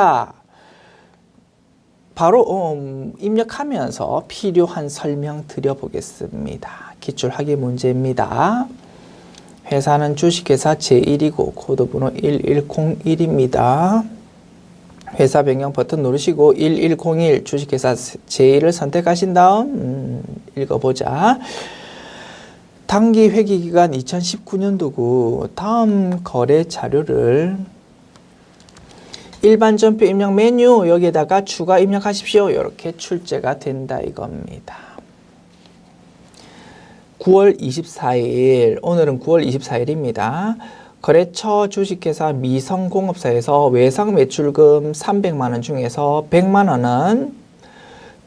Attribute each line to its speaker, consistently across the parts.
Speaker 1: 자, 바로 음, 입력하면서 필요한 설명 드려보겠습니다. 기출하기 문제입니다. 회사는 주식회사 제1이고 코드번호 1101입니다. 회사 변경 버튼 누르시고 1101 주식회사 제1을 선택하신 다음 음, 읽어보자. 단기 회기 기간 2019년도고 다음 거래 자료를 일반 전표 입력 메뉴 여기에다가 추가 입력하십시오. 이렇게 출제가 된다 이겁니다. 9월 24일 오늘은 9월 24일입니다. 거래처 주식회사 미성공업사에서 외상 매출금 300만 원 중에서 100만 원은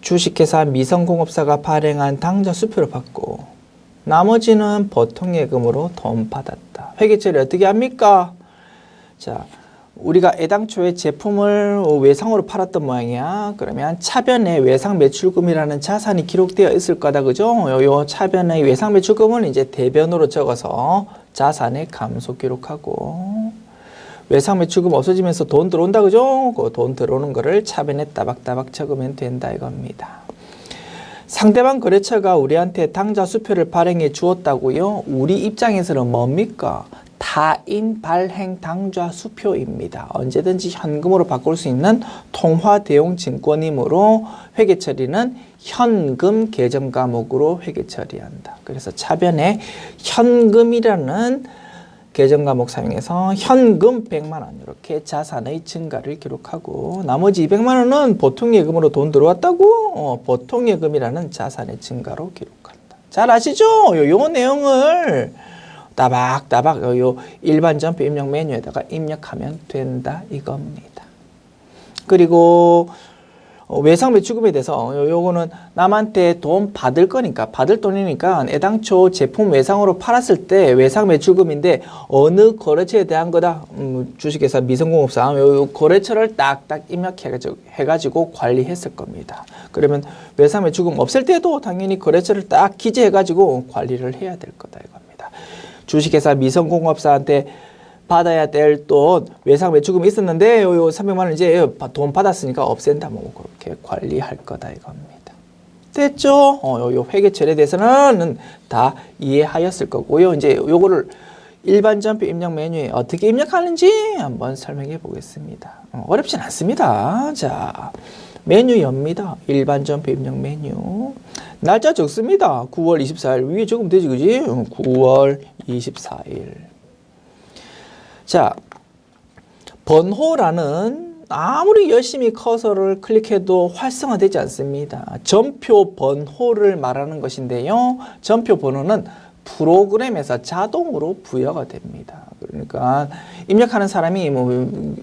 Speaker 1: 주식회사 미성공업사가 발행한 당좌 수표를 받고 나머지는 보통 예금으로 돈 받았다. 회계처리 어떻게 합니까? 자, 우리가 애당초에 제품을 외상으로 팔았던 모양이야. 그러면 차변에 외상 매출금이라는 자산이 기록되어 있을 거다. 그죠? 요, 요 차변의 외상 매출금을 이제 대변으로 적어서 자산의 감소 기록하고 외상 매출금 없어지면서 돈 들어온다. 그죠? 그 돈 들어오는 거를 차변에 따박따박 적으면 된다 이겁니다. 상대방 거래처가 우리한테 당좌 수표를 발행해 주었다고요? 우리 입장에서는 뭡니까? 타인 발행 당좌 수표입니다. 언제든지 현금으로 바꿀 수 있는 통화 대용 증권이므로 회계 처리는 현금 계정 과목으로 회계 처리한다. 그래서 차변에 현금이라는 계정 과목 사용해서 현금 100만 원 이렇게 자산의 증가를 기록하고 나머지 200만 원은 보통 예금으로 돈 들어왔다고 어, 보통 예금이라는 자산의 증가로 기록한다. 잘 아시죠? 요, 요 내용을 따박따박 요, 요 일반 전표 입력 메뉴에다가 입력하면 된다 이겁니다. 그리고 어, 외상 매출금에 대해서 요- 요거는 남한테 돈 받을 거니까 받을 돈이니까 애당초 제품 외상으로 팔았을 때 외상 매출금인데 어느 거래처에 대한 거다 음, 주식회사 미성공업사 요, 요 거래처를 딱딱 입력해가지고 해가지고 관리했을 겁니다. 그러면 외상 매출금 없을 때도 당연히 거래처를 딱 기재해가지고 관리를 해야 될 거다 이겁니다. 주식회사 미성공업사한테 받아야 될 돈 외상 매출금이 있었는데 요, 요 300만 원 이제 돈 받았으니까 없앤다 뭐 그렇게 관리할 거다 이겁니다. 됐죠? 어, 요, 요 회계처리에 대해서는 다 이해하였을 거고요. 이제 요거를 일반 전표 입력 메뉴에 어떻게 입력하는지 한번 설명해 보겠습니다. 어, 어렵진 않습니다. 자, 메뉴 엽니다. 일반 전표 입력 메뉴. 날짜 적습니다. 9월 24일. 위에 적으면 되지, 그지? 어, 9월 24일. 자, 번호라는 아무리 열심히 커서를 클릭해도 활성화되지 않습니다. 전표 번호를 말하는 것인데요. 전표 번호는 프로그램에서 자동으로 부여가 됩니다. 그러니까 입력하는 사람이 뭐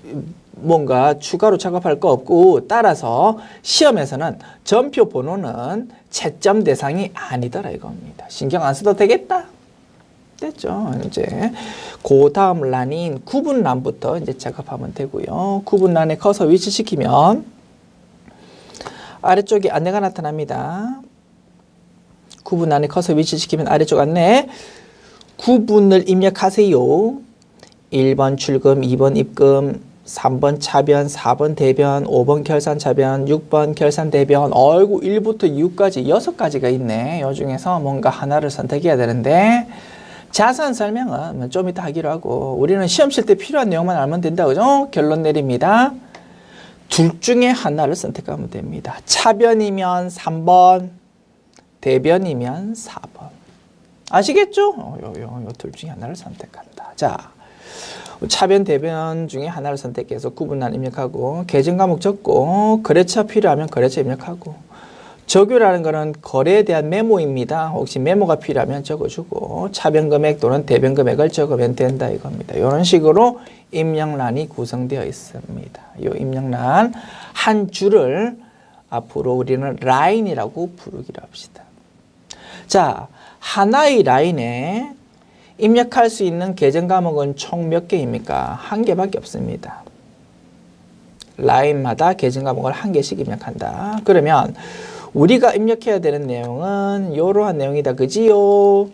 Speaker 1: 뭔가 추가로 작업할 거 없고 따라서 시험에서는 전표 번호는 채점 대상이 아니더라 이겁니다. 신경 안 써도 되겠다. 됐죠. 이제 그 다음 란인 구분란부터 이제 작업하면 되고요. 구분란에 커서 위치시키면 아래쪽에 안내가 나타납니다. 구분란에 커서 위치시키면 아래쪽 안내 구분을 입력하세요. 1번 출금, 2번 입금, 3번 차변, 4번 대변, 5번 결산 차변, 6번 결산 대변, 어이구 1부터 6까지 6가지가 있네. 요 중에서 뭔가 하나를 선택해야 되는데 자세한 설명은 뭐좀 이따 하기로 하고 우리는 시험 칠 때 필요한 내용만 알면 된다 그죠? 결론 내립니다. 둘 중에 하나를 선택하면 됩니다. 차변이면 3번, 대변이면 4번. 아시겠죠? 어, 요, 요, 요 둘 중에 하나를 선택한다. 자, 차변, 대변 중에 하나를 선택해서 구분란 입력하고 계정 과목 적고 거래처 필요하면 거래처 입력하고 적유라는 것은 거래에 대한 메모입니다. 혹시 메모가 필요하면 적어주고 차변 금액 또는 대변 금액을 적으면 된다 이겁니다. 이런 식으로 입력란이 구성되어 있습니다. 이 입력란 한 줄을 앞으로 우리는 라인이라고 부르기로 합시다. 자, 하나의 라인에 입력할 수 있는 계정 과목은 총 몇 개입니까? 한 개밖에 없습니다. 라인마다 계정 과목을 한 개씩 입력한다. 그러면 우리가 입력해야 되는 내용은 이러한 내용이다. 그지요?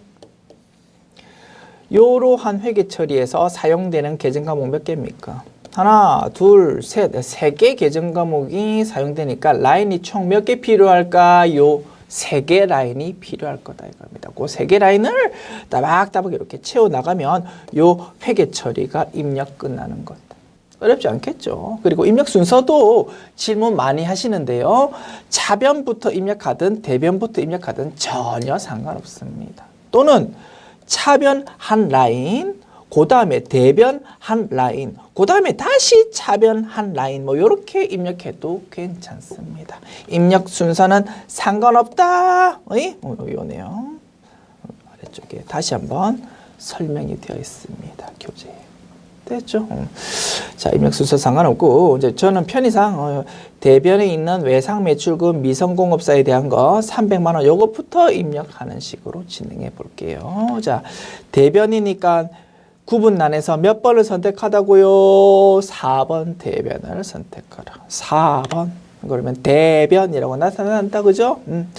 Speaker 1: 요러한 회계 처리에서 사용되는 계정 과목 몇 개입니까? 하나, 둘, 셋, 세 개 계정 과목이 사용되니까 라인이 총 몇 개 필요할까요? 세 개 라인이 필요할 거다 이겁니다. 그 세 개 라인을 따박따박 이렇게 채워 나가면 요 회계 처리가 입력 끝나는 것. 어렵지 않겠죠. 그리고 입력 순서도 질문 많이 하시는데요. 차변부터 입력하든 대변부터 입력하든 전혀 상관없습니다. 또는 차변 한 라인, 그 다음에 대변 한 라인, 그 다음에 다시 차변 한 라인, 뭐, 요렇게 입력해도 괜찮습니다. 입력 순서는 상관없다. 어이? 어, 요네요. 아래쪽에 다시 한번 설명이 되어 있습니다. 교재에. 됐죠? 음. 자, 입력 순서 상관없고, 이제 저는 편의상, 어, 대변에 있는 외상 매출금 미성공업사에 대한 거 300만 원 요것부터 입력하는 식으로 진행해 볼게요. 자, 대변이니까 구분란에서 몇 번을 선택하다고요? 4번 대변을 선택하라. 4번. 그러면 대변이라고 나타난다. 그죠? 음.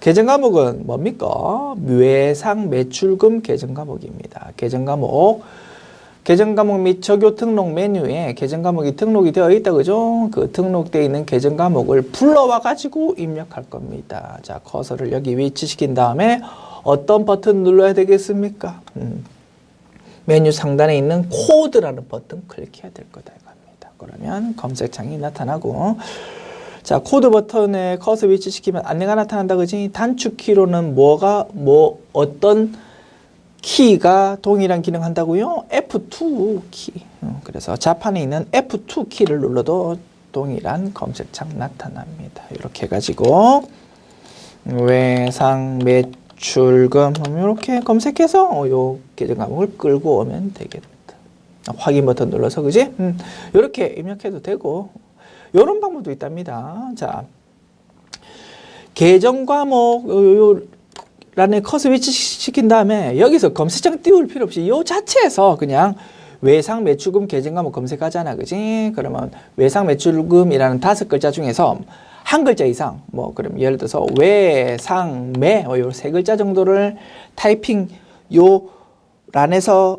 Speaker 1: 계정 과목은 뭡니까? 외상 매출금 계정 과목입니다. 계정 과목. 계정 과목 및 적요 등록 메뉴에 계정 과목이 등록이 되어 있다. 그죠? 그 등록되어 있는 계정 과목을 불러와 가지고 입력할 겁니다. 자, 커서를 여기 위치시킨 다음에 어떤 버튼 눌러야 되겠습니까? 음. 메뉴 상단에 있는 코드라는 버튼 클릭해야 될 거다 이겁니다. 그러면 검색창이 나타나고 자 코드 버튼에 커서 위치시키면 안내가 나타난다 그지 단축 키로는 뭐가 뭐 어떤 키가 동일한 기능 한다고요? F2 키. 어, 그래서 자판에 있는 F2 키를 눌러도 동일한 검색창 나타납니다. 이렇게 해가지고 외상 매 출금 이렇게 검색해서 요 계정 과목을 끌고 오면 되겠다. 확인 버튼 눌러서 그지? 음, 이렇게 입력해도 되고 이런 방법도 있답니다. 자, 계정 과목 요, 요 란에 커서 위치시킨 다음에 여기서 검색창 띄울 필요 없이 요 자체에서 그냥 외상 매출금 계정 과목 검색하잖아, 그지? 그러면 외상 매출금이라는 다섯 글자 중에서 한 글자 이상, 뭐, 그럼 예를 들어서 외상매, 뭐 요세 글자 정도를 타이핑 요 란에서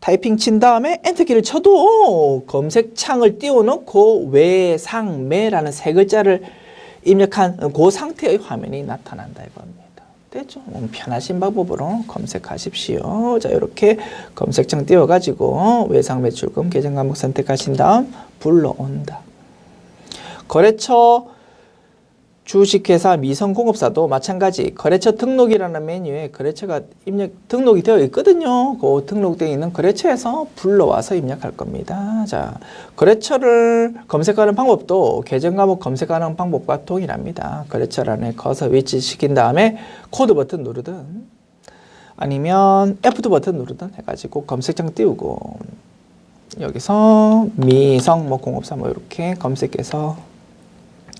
Speaker 1: 타이핑 친 다음에 엔터키를 쳐도 검색창을 띄워놓고 외상매라는 세 글자를 입력한 그 상태의 화면이 나타난다 이겁니다. 됐죠? 음, 편하신 방법으로 검색하십시오. 자, 이렇게 검색창 띄워가지고 외상 매출금 계정 과목 선택하신 다음 불러온다. 거래처 주식회사 미성공업사도 마찬가지 거래처 등록이라는 메뉴에 거래처가 입력 등록이 되어 있거든요. 그 등록되어 있는 거래처에서 불러와서 입력할 겁니다. 자, 거래처를 검색하는 방법도 계정 과목 검색하는 방법과 동일합니다. 거래처란에 커서 위치 시킨 다음에 코드 버튼 누르든 아니면 F2 버튼 누르든 해가지고 검색창 띄우고 여기서 미성 뭐 공업사 뭐 이렇게 검색해서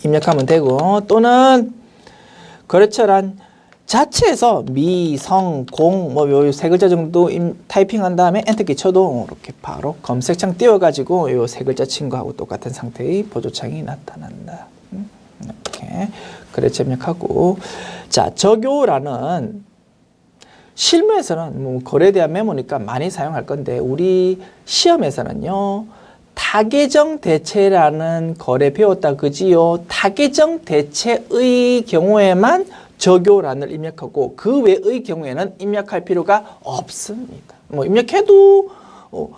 Speaker 1: 입력하면 되고 또는 거래처란 자체에서 미, 성, 공, 뭐, 요세 글자 정도 임, 타이핑한 다음에 엔터키 쳐도 이렇게 바로 검색창 띄워가지고 요 세 글자 친 거하고 똑같은 상태의 보조창이 나타난다. 음, 이렇게 거래처 입력하고. 자, 적요라는 실무에서는 뭐 거래에 대한 메모니까 많이 사용할 건데 우리 시험에서는요. 타계정 대체라는 거래 배웠다 그지요. 타계정 대체의 경우에만 적요란을 입력하고 그 외의 경우에는 입력할 필요가 없습니다. 뭐 입력해도 어,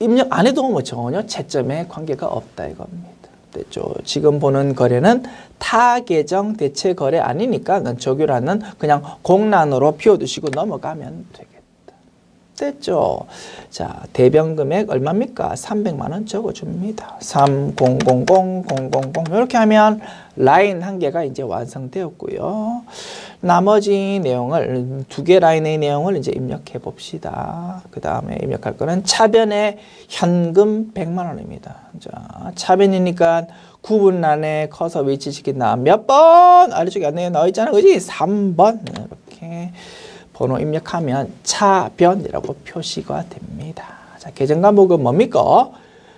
Speaker 1: 입력 안 해도 뭐 전혀 채점에 관계가 없다 이겁니다. 됐죠. 지금 보는 거래는 타계정 대체 거래 아니니까 적요란은 그냥 공란으로 비워두시고 넘어가면 되겠다. 됐죠. 자, 대변 금액 얼마입니까? 300만 원 적어 줍니다. 3000000 이렇게 하면 라인 한 개가 이제 완성되었고요. 나머지 내용을 두 개 라인의 내용을 이제 입력해 봅시다. 그 다음에 입력할 거는 차변에 현금 100만 원입니다. 자, 차변이니까 구분란에 커서 위치시킨 다음 몇 번? 아래쪽에 안내에 나와 있잖아. 그지? 3번. 이렇게. 번호 입력하면 차변이라고 표시가 됩니다. 자, 계정 과목은 뭡니까?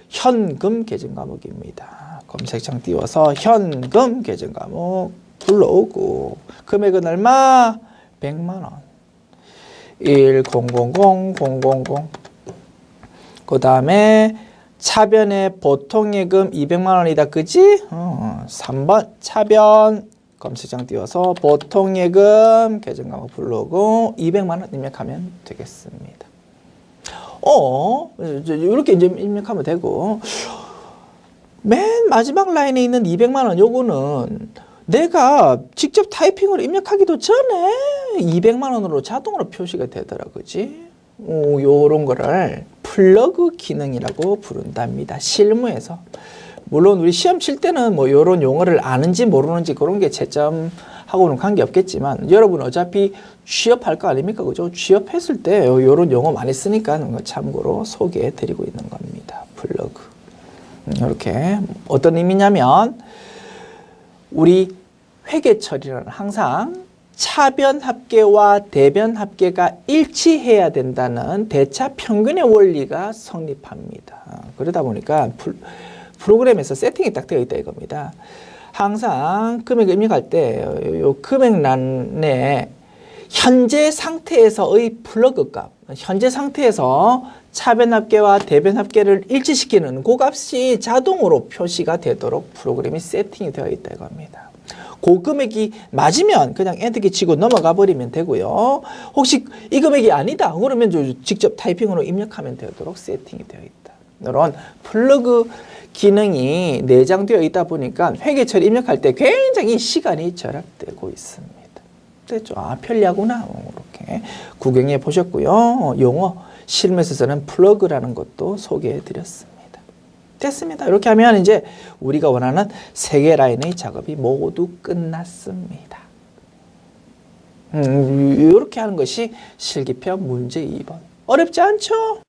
Speaker 1: 현금 계정 과목입니다. 검색창 띄워서 현금 계정 과목 불러오고 금액은 얼마? 100만 원. 10000000. 그 다음에 차변의 보통 예금 200만 원이다. 그지? 어, 3번 차변 검색장 띄워서 보통 예금 계정강목 불러오고 200만 원 입력하면 되겠습니다. 어, 이렇게 이제 입력하면 되고 맨 마지막 라인에 있는 200만 원 요거는 내가 직접 타이핑으로 입력하기도 전에 200만 원으로 자동으로 표시가 되더라 그지? 오, 요런 거를 플러그 기능이라고 부른답니다. 실무에서. 물론 우리 시험 칠 때는 뭐 요런 용어를 아는지 모르는지 그런 게 채점하고는 관계 없겠지만 여러분 어차피 취업할 거 아닙니까? 그죠? 취업했을 때 요- 요런 용어 많이 쓰니까 참고로 소개해 드리고 있는 겁니다. 플러그. 이렇게 어떤 의미냐면 우리 회계처리는 항상 차변 합계와 대변 합계가 일치해야 된다는 대차 평균의 원리가 성립합니다. 그러다 보니까 풀- 프로그램에서 세팅이 딱 되어 있다 이겁니다. 항상 금액 입력할 때 요 금액란에 현재 상태에서의 플러그 값, 현재 상태에서 차변 합계와 대변 합계를 일치시키는 그 값이 자동으로 표시가 되도록 프로그램이 세팅이 되어 있다 이겁니다. 그 금액이 맞으면 그냥 엔터키 치고 넘어가 버리면 되고요. 혹시 이 금액이 아니다 그러면 저 직접 타이핑으로 입력하면 되도록 세팅이 되어 있다. 이런 플러그 기능이 내장되어 있다 보니까 회계처리 입력할 때 굉장히 시간이 절약되고 있습니다. 됐죠? 아 편리하구나 어, 이렇게 구경해 보셨고요. 용어 실무에서는 플러그라는 것도 소개해 드렸습니다. 됐습니다. 이렇게 하면 이제 우리가 원하는 세 개 라인의 작업이 모두 끝났습니다. 음, 이렇게 하는 것이 실기편 문제 2번. 어렵지 않죠?